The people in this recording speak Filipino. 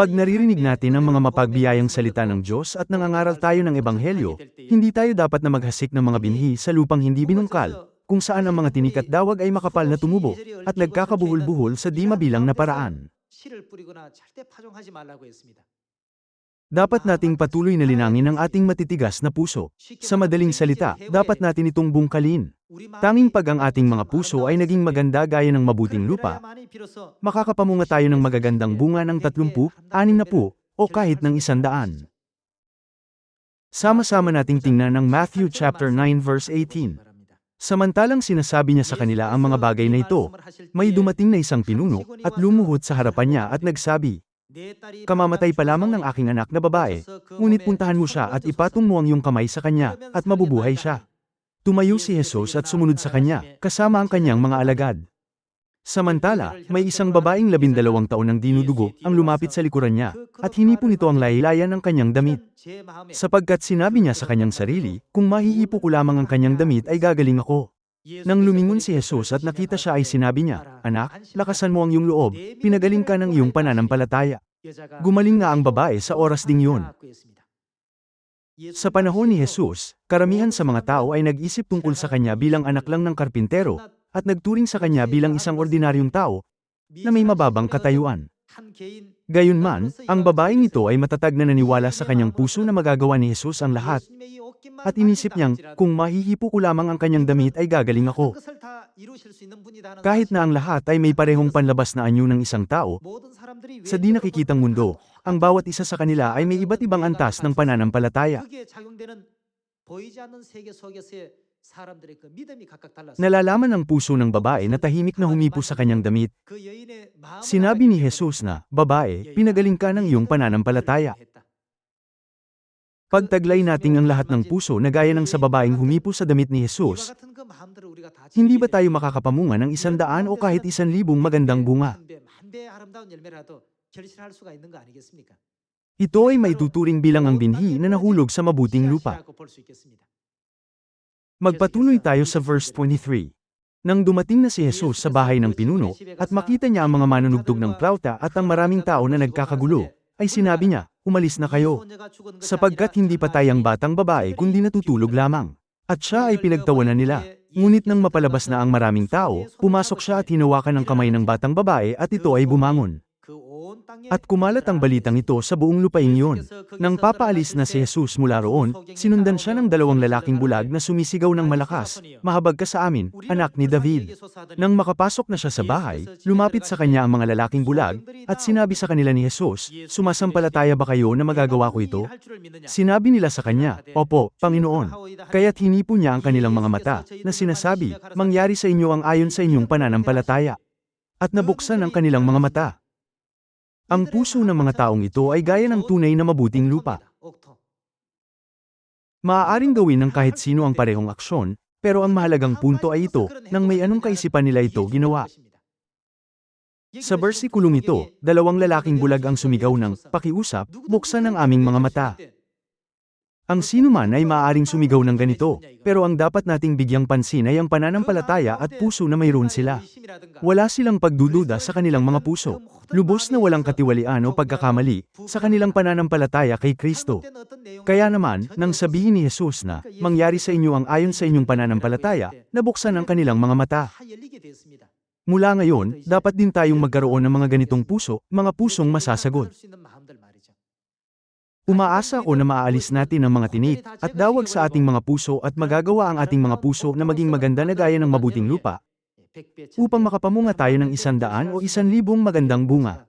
Pag naririnig natin ang mga mapagbiyayang salita ng Diyos at nangangaral tayo ng Ebanghelyo, hindi tayo dapat na maghasik ng mga binhi sa lupang hindi binungkal, kung saan ang mga tinik at dawag ay makapal na tumubo, at nagkakabuhol-buhol sa di mabilang na paraan. Dapat nating patuloy na linangin ang ating matitigas na puso. Sa madaling salita, dapat natin itong bungkalin. Tanging pag ang ating mga puso ay naging maganda gaya ng mabuting lupa, makakapamunga tayo ng magagandang bunga ng 30, 60, o kahit ng 100. Sama-sama nating tingnan ang Matthew chapter 9 verse 18. Samantalang sinasabi niya sa kanila ang mga bagay na ito, may dumating na isang pinuno at lumuhod sa harapan niya at nagsabi, Kamamatay pa lamang ng aking anak na babae, ngunit puntahan mo siya at ipatong mo ang iyong kamay sa kanya, at mabubuhay siya. Tumayo si Jesus at sumunod sa kanya, kasama ang kanyang mga alagad. Samantala, may isang babaeng labindalawang taon ng dinudugo ang lumapit sa likuran niya, at hinipon nito ang laylayan ng kanyang damit. Sapagkat sinabi niya sa kanyang sarili, kung mahihipo ko lamang ang kanyang damit ay gagaling ako. Nang lumingon si Jesus at nakita siya ay sinabi niya, Anak, lakasan mo ang iyong loob, pinagaling ka ng iyong pananampalataya. Gumaling nga ang babae sa oras ding yun. Sa panahon ni Jesus, karamihan sa mga tao ay nag-isip tungkol sa kanya bilang anak lang ng karpintero, at nagturing sa kanya bilang isang ordinaryong tao na may mababang katayuan. Gayunman, ang babaeng ito ay matatag na naniwala sa kanyang puso na magagawa ni Jesus ang lahat, at inisip niyang, kung mahihipo ko lamang ang kanyang damit ay gagaling ako. Kahit na ang lahat ay may parehong panlabas na anyo ng isang tao, sa di nakikitang mundo, ang bawat isa sa kanila ay may iba't ibang antas ng pananampalataya. Nalalaman ng puso ng babae na tahimik na humipo sa kanyang damit. Sinabi ni Jesus na, Babae, pinagaling ka ng iyong pananampalataya. Pagtaglay nating ang lahat ng puso na gaya ng sa babaeng humipo sa damit ni Jesus, hindi ba tayo makakapamunga ng isandaan o kahit isan libong magandang bunga? Ito ay maituturing bilang ang binhi na nahulog sa mabuting lupa. Magpatuloy tayo sa verse 23. Nang dumating na si Jesus sa bahay ng pinuno, at makita niya ang mga manunugtog ng plauta at ang maraming tao na nagkakagulo, ay sinabi niya, umalis na kayo, sapagkat hindi pa tayang batang babae kundi natutulog lamang. At siya ay pinagtawanan nila. Ngunit nang mapalabas na ang maraming tao, pumasok siya at hinawakan ng kamay ng batang babae at ito ay bumangon. At kumalat ang balitang ito sa buong lupain yun. Nang papaalis na si Jesus mula roon, sinundan siya ng dalawang lalaking bulag na sumisigaw ng malakas, Mahabag ka sa amin, anak ni David. Nang makapasok na siya sa bahay, lumapit sa kanya ang mga lalaking bulag, at sinabi sa kanila ni Jesus, Sumasampalataya ba kayo na magagawa ko ito? Sinabi nila sa kanya, Opo, Panginoon. Kaya't hinipo niya ang kanilang mga mata, na sinasabi, Mangyari sa inyo ang ayon sa inyong pananampalataya. At nabuksan ang kanilang mga mata. Ang puso ng mga taong ito ay gaya ng tunay na mabuting lupa. Maaaring gawin ng kahit sino ang parehong aksyon, pero ang mahalagang punto ay ito, nang may anong kaisipan nila ito ginawa. Sa bersikulong ito, dalawang lalaking bulag ang sumigaw ng, pakiusap, buksan ang aming mga mata. Ang sino man ay maaaring sumigaw ng ganito, pero ang dapat nating bigyang pansin ay ang pananampalataya at puso na mayroon sila. Wala silang pagdududa sa kanilang mga puso. Lubos na walang katiwalian o pagkakamali sa kanilang pananampalataya kay Kristo. Kaya naman, nang sabihin ni Jesus na, mangyari sa inyo ang ayon sa inyong pananampalataya, nabuksan ang kanilang mga mata. Mula ngayon, dapat din tayong magkaroon ng mga ganitong puso, mga pusong masasagot. Umaasa ako na maaalis natin ang mga tinik at dawag sa ating mga puso at magagawa ang ating mga puso na maging maganda na gaya ng mabuting lupa upang makapamunga tayo ng isandaan o isan libong magandang bunga.